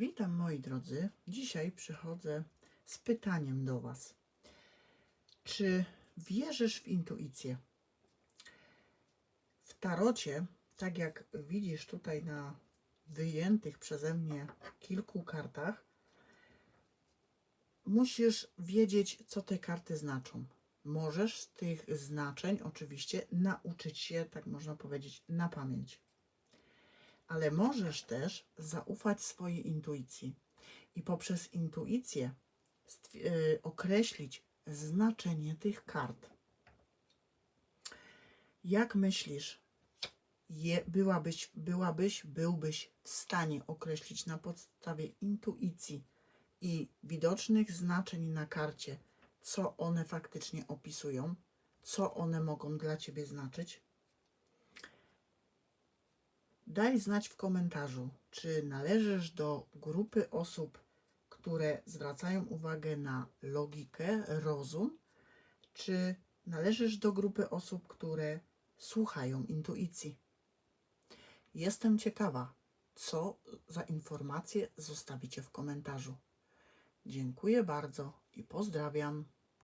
Witam moi drodzy. Dzisiaj przychodzę z pytaniem do Was. Czy wierzysz w intuicję? W tarocie, tak jak widzisz tutaj na wyjętych przeze mnie kilku kartach, musisz wiedzieć, co te karty znaczą. Możesz z tych znaczeń oczywiście nauczyć się, tak można powiedzieć, na pamięć ale możesz też zaufać swojej intuicji i poprzez intuicję y, określić znaczenie tych kart. Jak myślisz, je, byłabyś, byłabyś, byłbyś w stanie określić na podstawie intuicji i widocznych znaczeń na karcie, co one faktycznie opisują, co one mogą dla ciebie znaczyć? Daj znać w komentarzu, czy należysz do grupy osób, które zwracają uwagę na logikę, rozum, czy należysz do grupy osób, które słuchają intuicji. Jestem ciekawa, co za informacje zostawicie w komentarzu. Dziękuję bardzo i pozdrawiam.